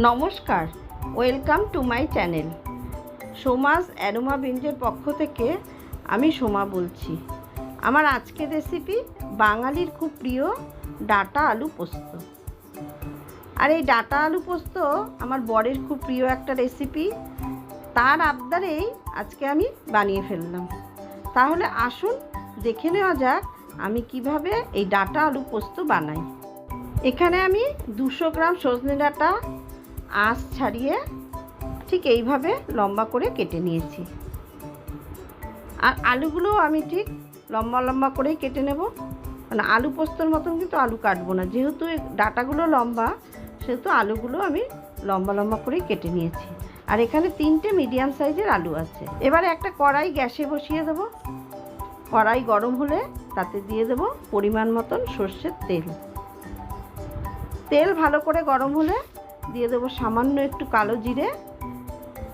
নমস্কার, welcome to my channel. Soma's aroma বিঞ্জের পক্ষ থেকে আমি সোমা বলছি। আমার আজকের রেসিপি বাঙালির খুব প্রিয় ডাটা আলু পোস্ত। আর এই ডাটা আলু পোস্ত আমার বরের খুব প্রিয় একটা রেসিপি তার আবদারেই আজকে আমি বানিয়ে ফেললাম। তাহলে আসুন, দেখে নেওয়া যাক আমি কীভাবে এই ডাটা আলু পোস্ত বানাই। এখানে আমি দুশো গ্রাম সজনে ডাঁটা আঁশ ছাড়িয়ে ঠিক এইভাবে লম্বা করে কেটে নিয়েছি। আর আলুগুলো আমি ঠিক লম্বা লম্বা করেই কেটে নেব। মানে আলু পোস্তর মতন কিন্তু আলু কাটবো না। যেহেতু ডাটাগুলো লম্বা, সেহেতু আলুগুলো আমি লম্বা লম্বা করেই কেটে নিয়েছি। আর এখানে তিনটে মিডিয়াম সাইজের আলু আছে। এবারে একটা কড়াই গ্যাসে বসিয়ে দেবো। কড়াই গরম হলে তাতে দিয়ে দেবো পরিমাণ মতন সর্ষের তেল। তেল ভালো করে গরম হলে দিয়ে দেবো সামান্য একটু কালো জিরে।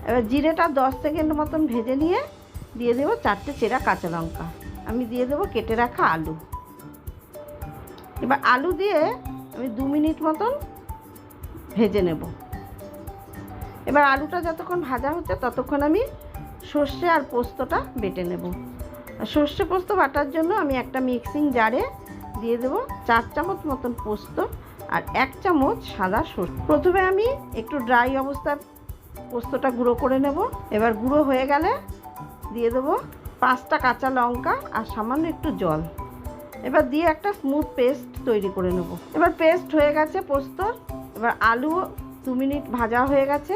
এবার জিরেটা দশ সেকেন্ড মতন ভেজে নিয়ে দিয়ে দেবো চারটে চেরা কাঁচা লঙ্কা। আমি দিয়ে দেবো কেটে রাখা আলু। এবার আলু দিয়ে আমি দু মিনিট মতন ভেজে নেব। এবার আলুটা যতক্ষণ ভাজা হচ্ছে ততক্ষণ আমি সর্ষে আর পোস্তটা বেটে নেব। সর্ষে পোস্ত বাটার জন্য আমি একটা মিক্সিং জারে দিয়ে দেবো চার চামচ মতন পোস্ত। আর এক চামচ সাদা সর্ষে প্রথমে আমি একটু ড্রাই অবস্থায় পোস্তটা গুঁড়ো করে নেব। এবার গুঁড়ো হয়ে গেলে দিয়ে দেবো পাঁচটা কাঁচা লঙ্কা আর সামান্য একটু জল। এবার দিয়ে একটা স্মুথ পেস্ট তৈরি করে নেব। এবার পেস্ট হয়ে গেছে পোস্তর এবার আলু দু মিনিট ভাজা হয়ে গেছে।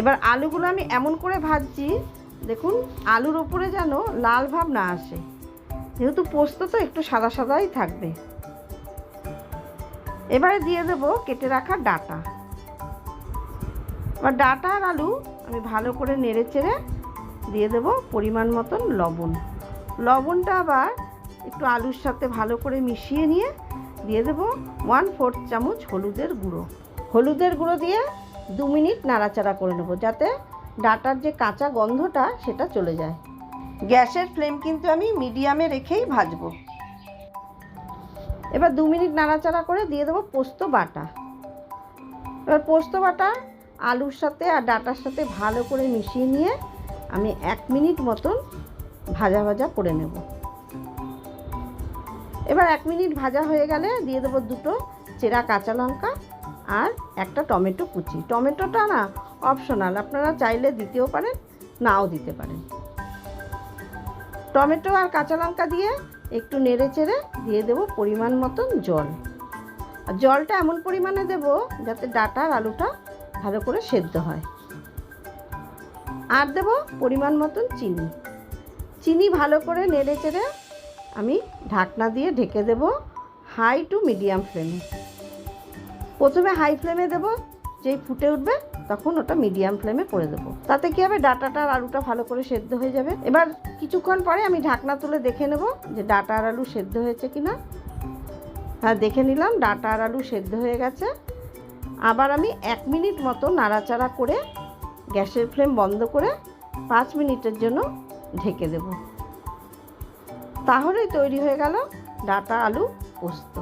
এবার আলুগুলো আমি এমন করে ভাজছি, দেখুন আলুর ওপরে যেন লাল ভাব না আসে। যেহেতু পোস্ত তো একটু সাদা সাদাই থাকবে। এবারে দিয়ে দেবো কেটে রাখা ডাটা। এবার ডাটা আর আলু আমি ভালো করে নেড়ে চেড়ে দিয়ে দেবো পরিমাণ মতন লবণ। লবণটা আবার একটু আলুর সাথে ভালো করে মিশিয়ে নিয়ে দিয়ে দেবো ওয়ান ফোর্থ চামচ হলুদের গুঁড়ো। হলুদের গুঁড়ো দিয়ে দু মিনিট নাড়াচাড়া করে নেব যাতে ডাটার যে কাঁচা গন্ধটা সেটা চলে যায়। গ্যাসের ফ্লেম কিন্তু আমি মিডিয়ামে রেখেই ভাজবো। এবার দু মিনিট নাড়াচাড়া করে দিয়ে দেবো পোস্ত বাটা। এবার পোস্ত বাটা আলুর সাথে আর ডাটার সাথে ভালো করে মিশিয়ে নিয়ে আমি এক মিনিট মতন ভাজা ভাজা করে নেব। এবার এক মিনিট ভাজা হয়ে গেলে দিয়ে দেবো দুটো চেরা কাঁচা লঙ্কা আর একটা টমেটো কুচি। টমেটোটা না অপশনাল, আপনারা চাইলে দিতেও পারেন, নাও দিতে পারেন। টমেটো আর কাঁচা লঙ্কা দিয়ে একটু নেড়ে চেড়ে দিয়ে দেবো পরিমাণ মতন জল। আর জলটা এমন পরিমাণে দেবো যাতে ডাটা আর আলুটা ভালো করে সেদ্ধ হয়। আর দেবো পরিমাণ মতন চিনি। চিনি ভালো করে নেড়ে চেড়ে আমি ঢাকনা দিয়ে ঢেকে দেব হাই টু মিডিয়াম ফ্লেমে। প্রথমে হাই ফ্লেমে দেবো যেই ফুটে উঠবে, তখন ওটা মিডিয়াম ফ্লেমে করে দেবো। তাতে কী হবে? ডাটাটা আর আলুটা ভালো করে সেদ্ধ হয়ে যাবে। এবার কিছুক্ষণ পরে আমি ঢাকনা তুলে দেখে নেব যে ডাটা আর আলু সেদ্ধ হয়েছে কি না হ্যাঁ দেখে নিলাম, ডাটা আর আলু সেদ্ধ হয়ে গেছে। আবার আমি এক মিনিট মতো নাড়াচাড়া করে গ্যাসের ফ্লেম বন্ধ করে পাঁচ মিনিটের জন্য ঢেকে দেব। তাহলেই তৈরি হয়ে গেল ডাটা আলু পোস্ত।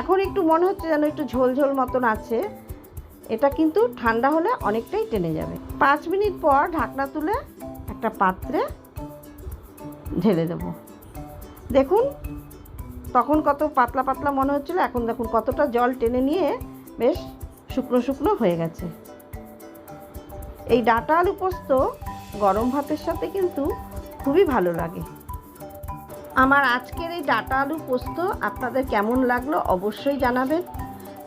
এখন একটু মনে হচ্ছে যেন একটু ঝোল ঝোল মতন আছে। এটা কিন্তু ঠান্ডা হলে অনেকটাই টেনে যাবে। পাঁচ মিনিট পর ঢাকনা তুলে একটা পাত্রে ঢেলে দেব। দেখুন, তখন কত পাতলা পাতলা মনে হচ্ছিল, এখন দেখুন কতটা জল টেনে নিয়ে বেশ শুকনো শুকনো হয়ে গেছে। এই ডাটা আলু পোস্ত গরম ভাতের সাথে কিন্তু খুবই ভালো লাগে। আমার আজকের এই ডাটা আলু পোস্ত আপনাদের কেমন লাগল অবশ্যই জানাবেন।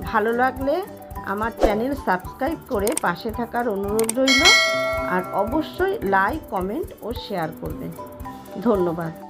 ভালো লাগলে আমার চ্যানেল সাবস্ক্রাইব করে পাশে থাকার অনুরোধ রইল। আর অবশ্যই লাইক, কমেন্ট ও শেয়ার করবেন। ধন্যবাদ।